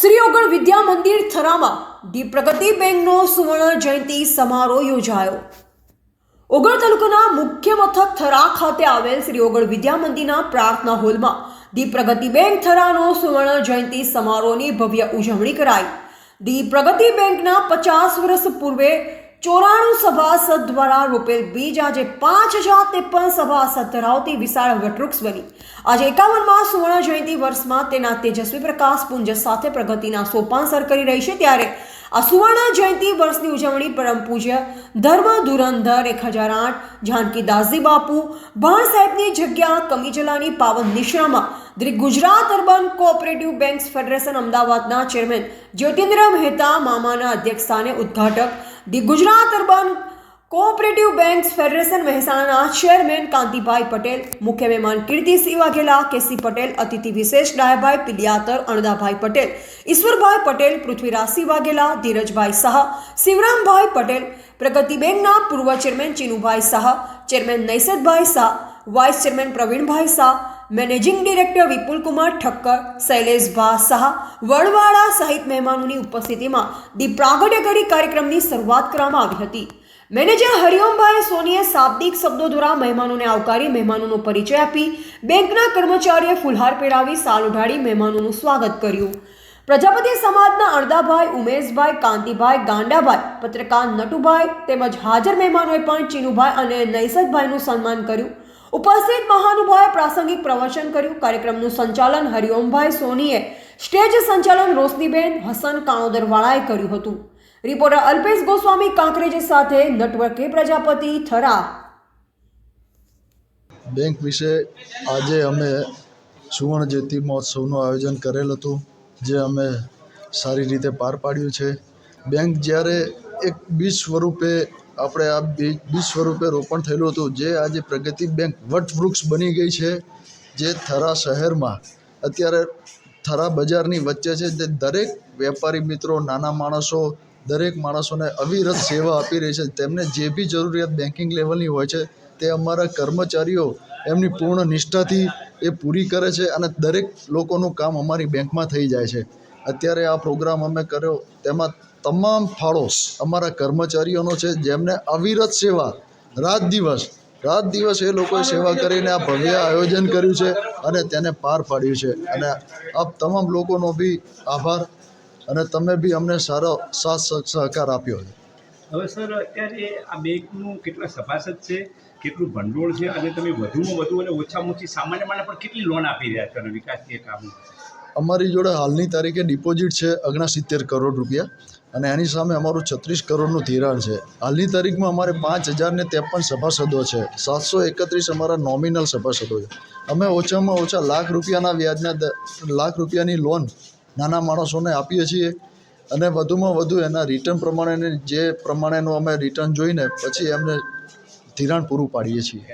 શ્રી ઓગણ વિદ્યા મંદિર થરામાં દી પ્રગતિ બેંકનો સુવર્ણ જયંતિ સમારોહ યોજાયો. ઓગળ તાલુકાના મુખ્ય મથક થરા ખાતે આવેલ શ્રી ઓગળ વિદ્યા મંદિરના પ્રાર્થના હોલમાં દી પ્રગતિ બેંક થરાનો સુવર્ણ જયંતિ સમારોહની ભવ્ય ઉજવણી કરાઈ. દી પ્રગતિ બેંકના પચાસ વર્ષ પૂર્વે ચોરાણું સભાસદ દ્વારા રૂપેલ બીજ આજે પાંચ હજાર ત્રેપન સભાસદ ધરાવતી વિશાળ વટવૃક્ષ બની આજે એકાવનમાં સુવર્ણ જયંતિ વર્ષમાં તેના તેજસ્વી પ્રકાશ પુંજ સાથે પ્રગતિના સોપાન સર કરી રહી છે ત્યારે આ સુવર્ણ જયંતિ વર્ષની ઉજવણી પરમ પૂજ્ય ધર્મ ધુરંધર એક હજાર આઠ, જાનકી દાસજી બાપુ, ભાણ સાહેબની જગ્યા કમીજલાની પાવન નિશામાં the Gujarat urban cooperative banks federation અમદાવાદના ચેરમેન જ્યોતિન્દ્ર મહેતા મામાના અધ્યક્ષસ્થાને ઉદ્ઘાટક the Gujarat urban cooperative banks federation મહેસાણાના ચેરમેન કાંતિભાઈ પટેલ, મુખ્ય મહેમાન કીર્તિસિંહ વાઘેલા કેસી પટેલ, અતિથિ વિશેષ ડાયાભાઈ પિલિયાતર, અણદાભાઈ પટેલ, ઈશ્વરભાઈ પટેલ પૃથ્વીરાજસિંહ વાઘેલા ધીરજભાઈ શાહ, શિવરામભાઈ પટેલ પ્રગતિ બેંકના પૂર્વ chairman Chinubhai Shah, chairman Naisadbhai Shah, vice chairman Pravinbhai Shah managing director Vipulkumar Thakkar Shaileshbha Shah Vadwala સહિત મહેમાનોની ઉપસ્થિતિમાં દી પ્રાગટ્ય કરી કાર્યક્રમની શરૂઆત કરવામાં આવી હતી. મેનેજર હરિઓમભાઈ સોનીએ શાબ્દિક શબ્દો દ્વારા મહેમાનોને આવકારી મહેમાનોનો પરિચય આપી, બેંકના કર્મચારીએ ફુલહાર પહેરાવી સાલ ઉઢાડી મહેમાનોનું સ્વાગત કર્યું. પ્રજાપતિ સમાજના અડદાભાઈ ઉમેશભાઈ, કાંતિભાઈ, ગાંડાભાઈ, પત્રકાર નટુભાઈ તેમજ હાજર મહેમાનોએ પણ ચીનુભાઈ અને નૈસદભાઈનું સન્માન કર્યું. ઉપસ્થિત મહાનુભાવે પ્રાસંગિક પ્રવચન કર્યું. કાર્યક્રમનું સંચાલન હરિઓમભાઈ સોનીએ સ્ટેજ સંચાલન રોશનીબેન હસન કાણોદરવાળાએ કર્યું હતું. રિપોર્ટર અલ્પેશ ગોસ્વામી કાંકરેજ સાથે નટવર્કે પ્રજાપતિ થરા બેંક વિશે આજે અમે સુવર્ણ જયંતિ મહોત્સવનું આયોજન કરેલ હતું, જે અમે સારી રીતે પાર પાડ્યું છે. બેંક જ્યારે એક બીજ સ્વરૂપે આપણે આ બીજ સ્વરૂપે રોપણ થયેલું હતું. જે આજે પ્રગતિ બેંક વટવૃક્ષ બની ગઈ છે. જે થરા શહેરમાં અત્યારે થરા બજારની વચ્ચે છે. જે દરેક વેપારી મિત્રો, નાના માણસો, દરેક માણસોને અવિરત સેવા આપી રહી છે. તેમને જે બી જરૂરિયાત બેન્કિંગ લેવલની હોય છે, તે અમારા કર્મચારીઓ એમની પૂર્ણ નિષ્ઠાથી એ પૂરી કરે છે અને દરેક લોકોનું કામ અમારી બેંકમાં થઈ જાય છે. અત્યારે આ પ્રોગ્રામ અમે કર્યો. તેમાં તમામ ફાળોશ અમારા કર્મચારીઓનો છે, જેમને અવિરત સેવા, રાત દિવસ રાત દિવસ એ લોકોએ સેવા કરીને આ ભવ્ય આયોજન કર્યું છે અને તેને પાર પાડ્યું છે. અને આપ તમામ લોકોનો બી આભાર અને તમે બી અમને સારો સાથ સહકાર આપ્યો છે. હવે સર, અત્યારે આ બેંકનું કેટલા સભાસદ છે, કેટલું ભંડોળ છે? અને તમે વધુમાં વધુ અને ઓછામાં ઓછી સામાન્ય માણસ પણ કેટલી લોન આપી રહ્યા છો અને કામો? અમારી જોડે હાલની તારીખે ડિપોઝિટ છે ઓગણસિત્તેર કરોડ રૂપિયા અને એની સામે અમારું છત્રીસ કરોડનું ધિરાણ છે. હાલની તારીખમાં અમારે પાંચ હજારને ત્રેપન સભાસદો છે. સાતસો એકત્રીસ અમારા નોમિનલ સભાસદો છે. અમે ઓછામાં ઓછા લાખ રૂપિયાના વ્યાજના લાખ રૂપિયાની લોન નાના માણસોને આપીએ છીએ અને વધુમાં વધુ એના રિટર્ન પ્રમાણે જે પ્રમાણેનું અમે રિટર્ન જોઈને પછી એમને ધિરાણ પૂરું પાડીએ છીએ.